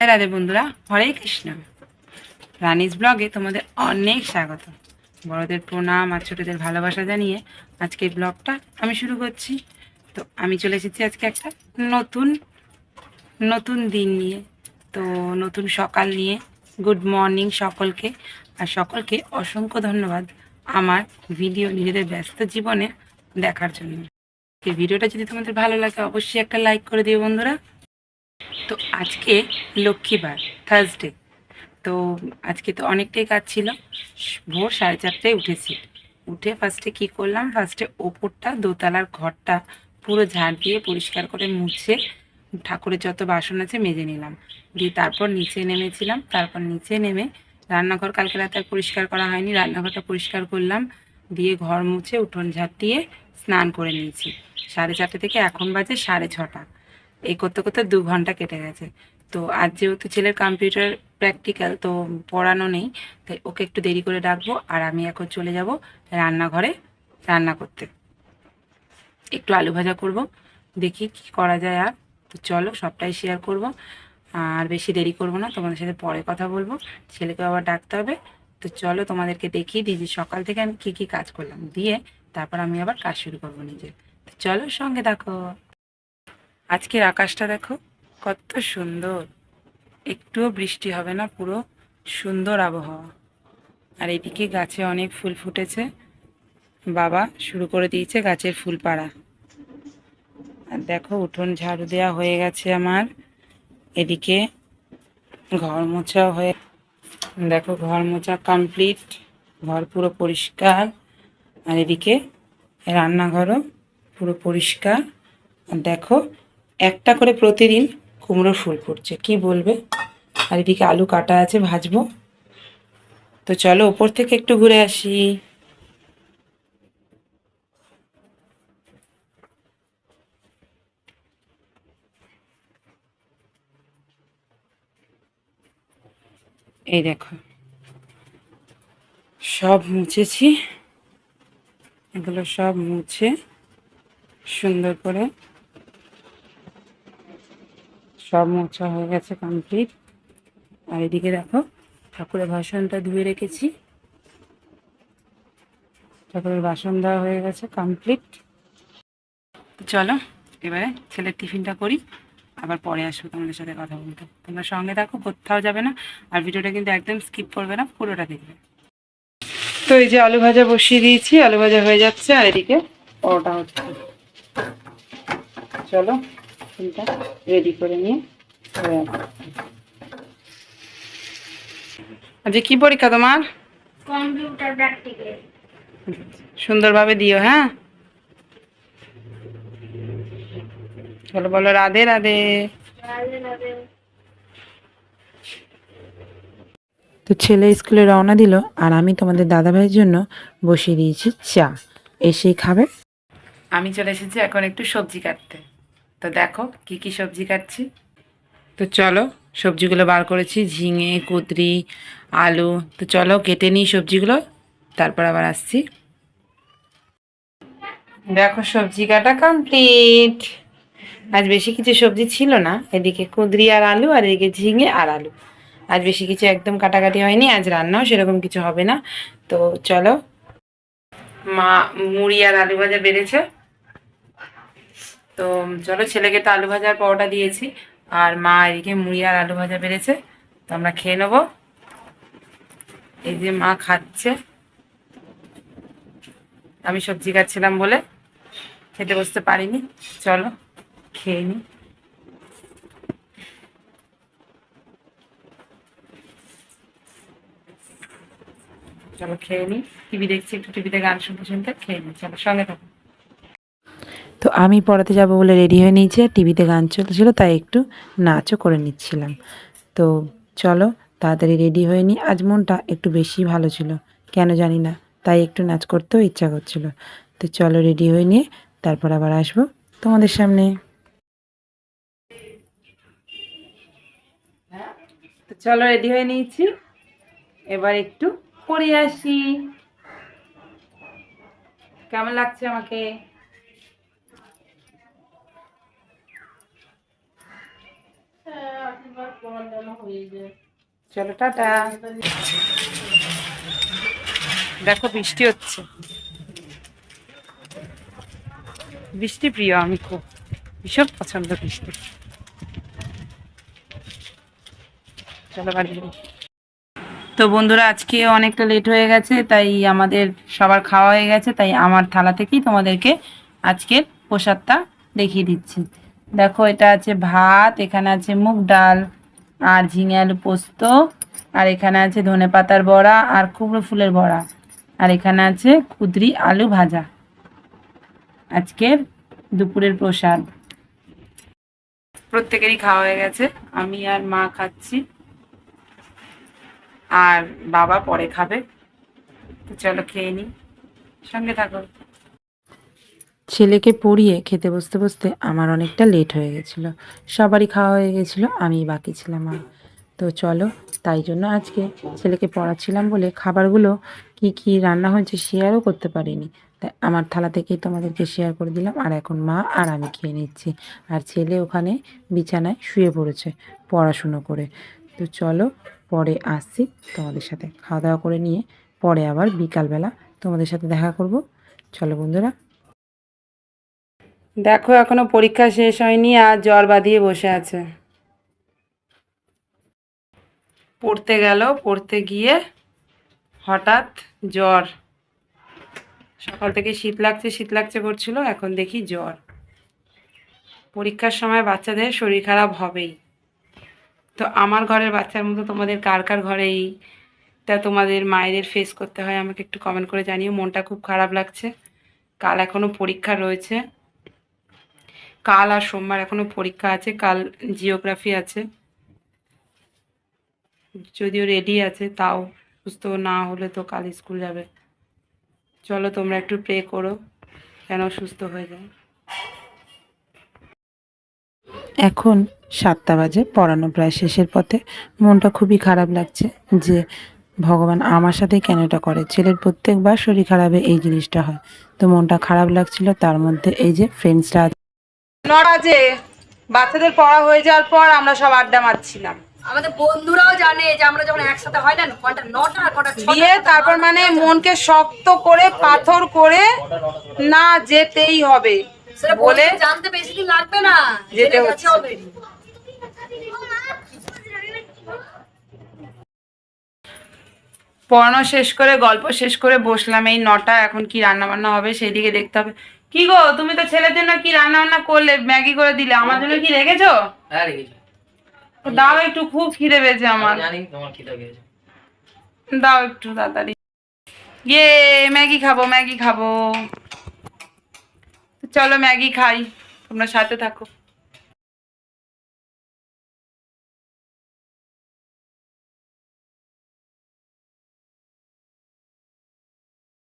রাধে রাধে বন্ধুরা, হরে কৃষ্ণ। রানিস ব্লগে তোমাদের অনেক স্বাগত। বড়দের প্রণাম আর ছোটদের ভালোবাসা জানিয়ে আজকে এই ব্লগটা আমি শুরু করছি। তো আমি চলে এসেছি আজকে একটা নতুন নতুন দিন নিয়ে। তো নতুন সকাল নিয়ে গুড মর্নিং সকলকে। আর সকলকে অসংখ্য ধন্যবাদ আমার ভিডিও নিজেদের ব্যস্ত জীবনে দেখার জন্য। ভিডিওটা যদি তোমাদের ভালো লাগে, অবশ্যই একটা লাইক করে দিও বন্ধুরা। তো আজকে লক্ষ্মীবার থার্সডে তো আজকে তো অনেকটাই কাজ ছিল। ভোর সাড়ে চারটায় উঠেছি। উঠে ফার্স্টে কি করলাম? ফার্স্টে ওপরটা, দোতলার ঘরটা পুরো ঝাড় দিয়ে পরিষ্কার করে মুছে ঠাকুরের যত বাসন আছে মেজে নিলাম। দিয়ে তারপর নিচে নেমেছিলাম। তারপর নিচে নেমে রান্নাঘর কালকে রাতে পরিষ্কার করা হয়নি। রান্নাঘরটা পরিষ্কার করলাম। দিয়ে ঘর মুছে উঠোন ঝাড় দিয়ে স্নান করে নিয়েছি। সাড়ে চারটে থেকে এখন বাজে সাড়ে ছটা। এই করতে করতে দু ঘণ্টা কেটে গেছে। তো আজ যেহেতু ছেলের কম্পিউটার প্র্যাকটিক্যাল তো পড়ানো নেই তাই ওকে একটু দেরি করে ডাকবো আর আমি এখন চলে যাব রান্নাঘরে রান্না করতে। একটু আলু ভাজা করব, দেখি কি করা যায় আর। তো চলো সবটাই শেয়ার করব, আর বেশি দেরি করব না, তোমাদের সাথে পরে কথা বলব। ছেলেকে আবার ডাকতে হবে। তো চলো তোমাদেরকে দেখিয়ে দিই যে সকাল থেকে আমি কী কী কাজ করলাম। দিয়ে তারপর আমি আবার কাজ শুরু করব নিজে তো চলো সঙ্গে দেখো আজকের আকাশটা দেখো, কত সুন্দর। একটুও বৃষ্টি হবে না, পুরো সুন্দর আবহাওয়া। আর এদিকে গাছে অনেক ফুল ফুটেছে। বাবা শুরু করে দিয়েছে গাছের ফুল পাড়া। আর দেখো, উঠোন ঝাড়ু দেওয়া হয়ে গেছে আমার। এদিকে ঘর মোছা হয়ে দেখো, ঘর মোছা কমপ্লিট, ঘর পুরো পরিষ্কার। আর এদিকে রান্নাঘরও পুরো পরিষ্কার। আর দেখো একটা করে প্রতিদিন কুমড়ো ফুল ফুটছে। কি বলবে? আর এদিকে আলু কাটা আছে, ভাজবো। তো চলো, ওপর থেকে একটু ঘুরে আসি। এই দেখো। সব মুছেছি। এগুলো সব মুছে সুন্দর করে সব মোছা হয়ে গেছে কমপ্লিট আর এদিকে দেখো, ঠাকুরের বাসনটা ধুয়ে রেখেছি। ঠাকুরের বাসন দেওয়া হয়ে গেছে কমপ্লিট চলো, এবারে ছেলের টিফিনটা করি, আবার পরে আসব তোমাদের সাথে কথা বলতে। তোমরা সঙ্গে দেখো কোথাও যাবে না, আর ভিডিওটা কিন্তু একদম স্কিপ করবে না, পুরোটা দেখবে। তো এই যে আলু ভাজা বসিয়ে দিয়েছি, আলু ভাজা হয়ে যাচ্ছে, আর এদিকে পরোটা হচ্ছে। চলো। টিফিনটা রেডি করে নিয়ে আজকে কি পরীক্ষা তোমার? Computer practical. সুন্দরভাবে দিও হ্যাঁ? বলো বলো রাধে রাধে। তো ছেলে স্কুলে রওনা দিল আর আমি তোমাদের দাদাভাইয়ের জন্য বসিয়ে দিয়েছি চা। এসেই খাবে। আমি চলে এসেছি এখন একটু সবজি কাটতে। তো দেখো, কি কি সবজি কাটছি? তো চলো, সবজিগুলো বার করেছি, ঝিঙে, কুদরি, আলু। তো চলো, কেটে নিই সবজিগুলো, তারপর আবার আসছি। দেখো, সবজি কাটা কমপ্লিট। আজ বেশি কিছু সবজি ছিল না, এদিকে কুদরি আর আলু, আর এদিকে ঝিঙে আর আলু। আজ বেশি কিছু একদম কাটাকাটি হয়নি, আজ রান্নাও সেরকম কিছু হবে না। তো চলো, মা, মুড়ি আর আলু ভাজা বেড়েছে। তো চলো ছেলেকে তো আলু ভাজার পরোটা দিয়েছি, আর মা এদিকে মুড়ি আর আলু ভাজা বেড়েছে, তো আমরা খেয়ে নেব। এই যে মা খাচ্ছে। আমি সবজি কাটছিলাম বলে খেতে বসতে পারিনি, চলো খেয়ে নি। চলো খেয়ে নি, টিভি দেখছি, একটু টিভিতে গান শুনতে শুনতে খেয়ে নি, চলো সঙ্গে থাকো। তো আমি পড়াতে যাব বলে রেডি হয়ে নিয়েছি আর টিভিতে গান চলছিল, তাই একটু নাচও করে নিচ্ছিলাম। তো চলো তাড়াতাড়ি রেডি হয়ে নিই। আজ মনটা একটু বেশি ভালো ছিল, কেন জানি না, তাই একটু নাচ করতেও ইচ্ছা করছিল। তো চলো রেডি হয়ে নিয়ে তারপর আবার আসব তোমাদের সামনে। তো চলো রেডি হয়ে নিয়েছি, এবার একটু পরে আসি। কেমন লাগছে আমাকে আশীর্বাদ তোমার জন্য চলো, টাটা। দেখো, বৃষ্টি হচ্ছে। বৃষ্টি প্রিয়, আমি খুব ভীষণ পছন্দ বৃষ্টি। চলো, বাড়ি তো বন্ধুরা, আজকে অনেকটা লেট হয়ে গেছে, তাই আমাদের সবার খাওয়া হয়ে গেছে, তাই আমার থালা থেকেই তোমাদেরকে আজকের প্রসাদটা দেখিয়ে দিচ্ছি। দেখো, এটা আছে ভাত, এখানে আছে মুগ ডাল, আর ঝিঙে আলু পোস্ত, আর এখানে আছে ধনে পাতার বড়া, আর কুমড়ো ফুলের বড়া, আর এখানে আছে কুদরি আলু ভাজা। আজকের দুপুরের প্রসাদ। প্রত্যেকেরই খাওয়া হয়ে গেছে, আমি আর মা খাচ্ছি, আর বাবা পরে খাবে। তো চলো খেয়ে নিই সঙ্গে থাকো। ছেলেকে পড়িয়ে খেতে বসতে বসতে আমার অনেকটা লেট হয়ে গেছিল। সবারই খাওয়া হয়ে গেছিল আমি বাকি ছিলাম আর। তো চলো, তাই জন্য আজকে ছেলেকে পড়াচ্ছিলাম বলে খাবারগুলো কি কি রান্না হয়েছে শেয়ারও করতে পারিনি। তাই আমার থালা থেকেই তোমাদেরকে শেয়ার করে দিলাম, আর এখন মা আর আমি খেয়ে নিচ্ছি। আর ছেলে ওখানে বিছানায় শুয়ে পড়েছে পড়াশুনো করে। তো চলো, পরে আসছি তোমাদের সাথে। খাওয়া দাওয়া করে নিয়ে পরে আবার বিকালবেলা তোমাদের সাথে দেখা করব। চলো বন্ধুরা দেখো, এখনও পরীক্ষা শেষ হয়নি আর জ্বর বাঁধিয়ে বসে আছে। পড়তে গেল, পড়তে গিয়ে হঠাৎ জ্বর। সকাল থেকে শীত লাগছে শীত লাগছে করছিল, এখন দেখি জ্বর। পরীক্ষার সময় বাচ্চাদের শরীর খারাপ হবেই। তো আমার ঘরের বাচ্চার মতো তোমাদের কার কার ঘরেই তা তোমাদের মায়েদের ফেস করতে হয়, আমাকে একটু কমেন্ট করে জানিও। মনটা খুব খারাপ লাগছে। কাল এখনও পরীক্ষা রয়েছে। কাল আর সোমবার এখনও পরীক্ষা আছে, কাল জিওগ্রাফি আছে। যদিও রেডি আছে, তাও সুস্থ না হলে তো কাল স্কুল যাবে। চলো তোমরা একটু প্রে করো, যেন সুস্থ হয়ে যায়। এখন সাতটা বাজে, পড়ানো প্রায় শেষের পথে। মনটা খুবই খারাপ লাগছে যে ভগবান আমার সাথে কেন এটা করে? ছেলের প্রত্যেকবার শরীর খারাপে এই জিনিসটা হয়। তো মনটা খারাপ লাগছিল, তার মধ্যে এই যে ফ্রেন্ডসরা যে বাচ্চাদের পড়া হয়ে যাওয়ার পর আমরা সব আড্ডা মারছিলাম। আমাদের বন্ধুরাও জানে যে আমরা যখন একসাথে হয় না কটা নটা কটা দিয়ে তারপর মানে মনকে শক্ত করে পাথর করে না যেতেই হবে বলে বলে জানতে বেশি দিন লাগবে না যেতে হচ্ছে। পড়ানো শেষ করে গল্প শেষ করে বসলাম। এই নটা এখন কি রান্না বান্না হবে সেই দিকে দেখতে হবে। কি গো তুমি তো ছেলের জন্য কি রান্না বান্না করলে ম্যাগি করে দিলে? আমার জন্য কি রেখেছো? হ্যাঁ রেখেছি। দাও একটু খুব খিদে পেয়েছে আমার। জানি তোমার খিদে পেয়েছে। দাও একটু তাড়াতাড়ি। ইয়ে ম্যাগি খাব ম্যাগি খাব। চলো ম্যাগি খাই তোমরা সাথে থাকো।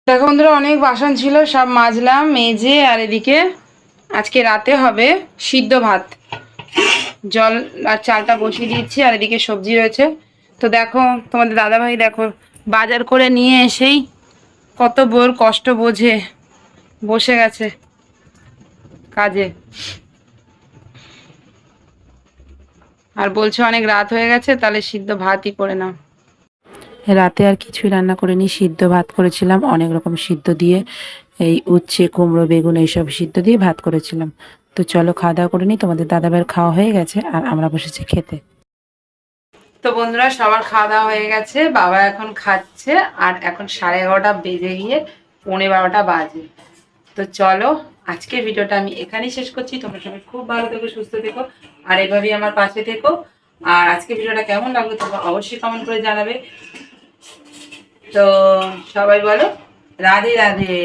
দেখো বন্ধুরা, অনেক বাসন ছিল, সব মাজলাম, মেজে, আর এদিকে আজকে রাতে হবে সিদ্ধ ভাত। জল আর চালটা বসিয়ে দিয়েছি, আর এদিকে সবজি রয়েছে। তো দেখো, তোমাদের দাদাভাই দেখো, বাজার করে নিয়ে এসেই কত বোর কষ্ট বোঝে, বসে গেছে কাজে। আর বলছে অনেক রাত হয়ে গেছে, তাহলে সিদ্ধ ভাতই করে নাও। রাতে আর কিছুই রান্না করিনি, সিদ্ধ ভাত করেছিলাম, অনেক রকম সিদ্ধ দিয়ে, এই উচ্ছে, কুমড়ো, বেগুন, এইসব সিদ্ধ দিয়ে ভাত করেছিলাম। তো চলো খাওয়া দাওয়া করে নিই, তোমাদের দাদাভাইয়ের খাওয়া হয়ে গেছে, আর আমরা বসেছি খেতে। তো বন্ধুরা, সবার খাওয়া দাওয়া হয়ে গেছে, বাবা এখন খাচ্ছে, আর এখন সাড়ে এগারোটা বেজে গিয়ে পৌনে বারোটা বাজে। তো চলো, আজকের ভিডিওটা আমি এখানেই শেষ করছি, তোমরা সবাই খুব ভালো থেকো, সুস্থ থেকো, আর এভাবেই আমার পাশে থেকো। আর আজকে ভিডিওটা কেমন লাগল তোমরা অবশ্যই কমেন্ট করে জানাবে। তো সবাই বলো রাধে রাধে।